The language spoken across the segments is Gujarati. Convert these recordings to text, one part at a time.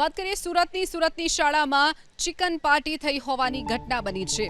વાત કરીએ સુરતની. સુરતની શાળામાં ચિકન પાર્ટી થઈ હોવાની ઘટના બની છે.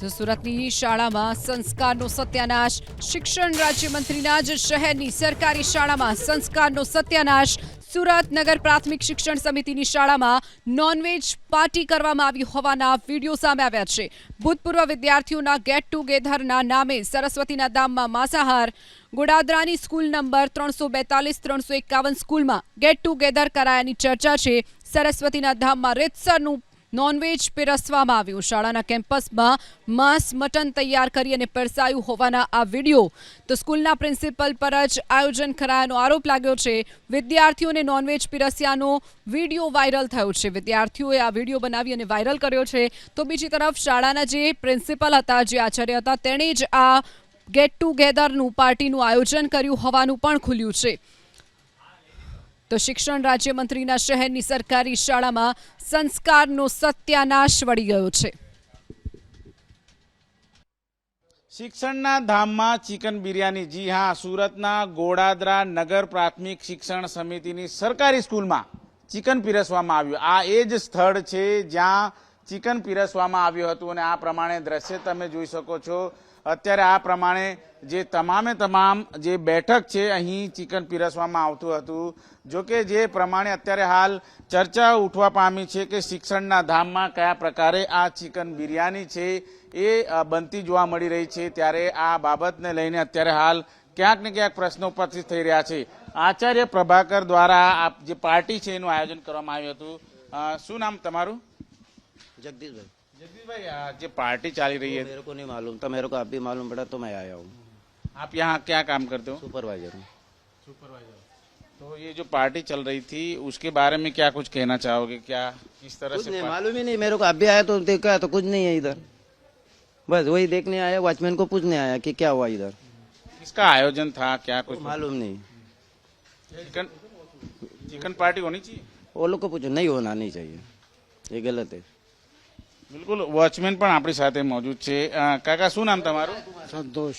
તો સુરતની શાળામાં સંસ્કારનો સત્યાનાશ. શિક્ષણ રાજ્યમંત્રીના જ શહેરની સરકારી શાળામાં સંસ્કારનો સત્યાનાશ. સુરત નગર પ્રાથમિક શિક્ષણ સમિતિની શાળામાં નોનવેજ પાર્ટી કરવામાં આવી હોવાના વીડિયો સામે આવ્યા છે. ભૂતપૂર્વ વિદ્યાર્થીઓના ગેટ ટુગેધરના નામે સરસ્વતીના ધામમાં માંસાહાર ગોડાદરાની સ્કૂલ નંબર ત્રણસો બેતાલીસ, ત્રણસો એકાવન સ્કૂલમાં ગેટ ટુગેધર કરાયાની ચર્ચા છે. સરસ્વતીના ધામમાં રીતસરનું નોનવેજ પીરસવામાં આવ્યું. શાળાના કેમ્પસમાં માંસ, મટન તૈયાર કરી અને પરસાયું હોવાના આ વીડિયો. તો સ્કૂલના પ્રિન્સિપલ પર જ આયોજન કરાયાનો આરોપ લાગ્યો છે. વિદ્યાર્થીઓને નોનવેજ પીરસ્યાનો વીડિયો વાયરલ થયો છે. વિદ્યાર્થીઓએ આ વીડિયો બનાવી અને વાયરલ કર્યો છે. તો બીજી તરફ શાળાના જે પ્રિન્સિપલ હતા, જે આચાર્ય હતા, તેણે જ આ ગેટ ટુગેધરનું પાર્ટીનું આયોજન કર્યું હોવાનું પણ ખુલ્યું છે. તો શિક્ષણ રાજ્યમંત્રીના શહેરની સરકારી શાળામાં સંસ્કારનો સત્યાનાશ વળી ગયો છે. શિક્ષણના ધામમાં ચિકન બિરયાની, જી હા, સુરતના ગોડાદરા નગર પ્રાથમિક શિક્ષણ સમિતિની સરકારી સ્કૂલમાં ચિકન પીરસવામાં આવ્યું. આ એ જ સ્થળ છે જ્યાં ચિકન પીરસવામાં આવ્યું હતું અને આ પ્રમાણે દ્રશ્ય તમે જોઈ શકો છો. અત્યારે આ પ્રમાણે જે તમામે તમામ જે બેઠક છે, અહીં ચિકન પીરસવામાં આવતું હતું. જો કે જે પ્રમાણે અત્યારે હાલ ચર્ચા ઉઠવા પામી છે કે શિક્ષણના ધામમાં કયા પ્રકારે આ ચિકન બિરયાની છે એ બનતી જોવા મળી રહી છે. ત્યારે આ બાબતને લઈને અત્યારે હાલ ક્યાંક ને ક્યાંક પ્રશ્નો ઉપસ્થિત થઈ રહ્યા છે. આચાર્ય પ્રભાકર દ્વારા આ જે પાર્ટી છે એનું આયોજન કરવામાં આવ્યું હતું. શું નામ તમારું? जगदीश पार्टी चली रही है। मेरे को नहीं मालूम था मेरे को अब भी मालूम पड़ा तो मैं आया हूँ। आप यहाँ क्या काम करते हो? सुपरवाइजर हूँ। सुपरवाइजर। तो ये जो पार्टी चल रही थी उसके बारे में क्या कुछ कहना चाहोगे? क्या किस तरह से मालूम ही नहीं मेरे को अभी आया तो देखा तो कुछ नहीं है इधर। बस वही देखने आया वॉचमैन को पूछने आया कि क्या हुआ इधर। किसका आयोजन था क्या कुछ? मालूम नहीं। चिकन चिकन पार्टी होनी चाहिए? वो लोग को पूछो नहीं होना नहीं चाहिए। ये गलत है। बिल्कुल वॉचमेन अपनी मौजूद સાથે મોજૂદ છે. संतोष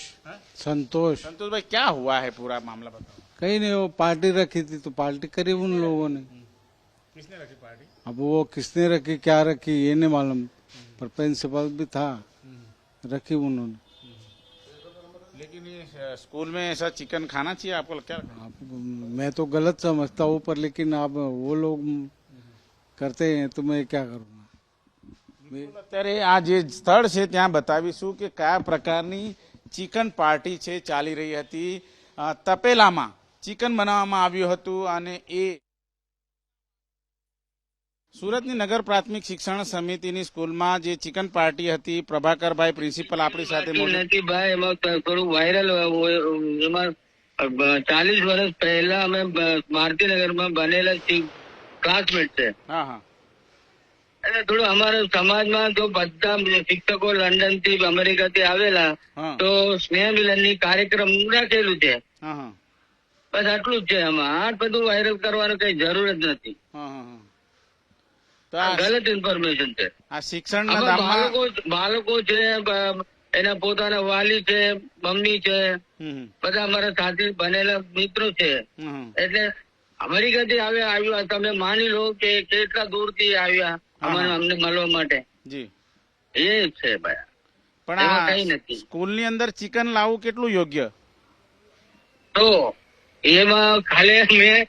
संतोष संतोष भाई क्या हुआ है पूरा मामला बताओ कहीं नहीं वो पार्टी रखी थी तो पार्टी करी उन लोगों ने किसने रखी पार्टी अब वो किसने रखी क्या रखी ये नहीं मालूम पर प्रिंसिपल भी था रखी उन्होंने लेकिन ये स्कूल में ऐसा चिकन खाना चाहिए आपको क्या आप, मैं तो गलत समझता हूँ पर लेकिन आप वो लोग करते हैं तो मैं क्या करूँ અત્યારે આ જે સ્થળ છે ત્યાં બતાવીશું કે કયા પ્રકારની ચિકન પાર્ટી છે ચાલી રહી હતી. તપેલામાં ચિકન બનાવવામાં આવ્યું હતું અને એ સુરતની નગર પ્રાથમિક શિક્ષણ સમિતિની સ્કૂલમાં જે ચિકન પાર્ટી હતી પ્રભાકરભાઈ પ્રિન્સિપલ આપણી સાથે નથી ભાઈ એમાં થોડું વાયરલ એમાં ચાલીસ વર્ષ પહેલા અમે ભારતીનગરમાં બનેલા ક્લાસમેટ છે. હા હા. એટલે થોડું અમારા સમાજમાં જો બધા શિક્ષકો લંડનથી અમેરિકા થી આવેલા તો સ્નેહ મિલનની કાર્યક્રમ રાખેલું છે. બસ આટલું જ છે આમાં. આ બધું વાયરલ કરવાનું કઈ જરૂર જ નથી. ગલત ઇન્ફોર્મેશન છે. આ બાળકો બાળકો છે એના પોતાના વાલી છે મમ્મી છે. બધા અમારા સાથે બનેલા મિત્રો છે. એટલે અમેરિકાથી આવ્યા આવ્યા તમે માની લો કે કેટલા દૂરથી આવ્યા. અમને અમને મળવા માટે. જી. એ છે ભાઈ. પણ આ કઈ નથી. સ્કૂલની અંદર ચિકન લાવવું કેટલું યોગ્ય? તો એમાં કાલે મેં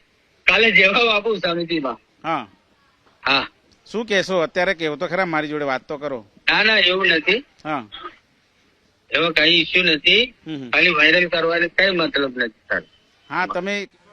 કાલે જવાબ આપું સમિતિમાં. હા. હા. શું કેશો અત્યારે કેવો તો ખરા મારી જોડે વાત તો કરો. ના ના એવું નથી. હા. એવો કઈ ઇસ્યુ નથી. ખાલી વાયરલ કરવાની કઈ મતલબ નથી. સર હા તમે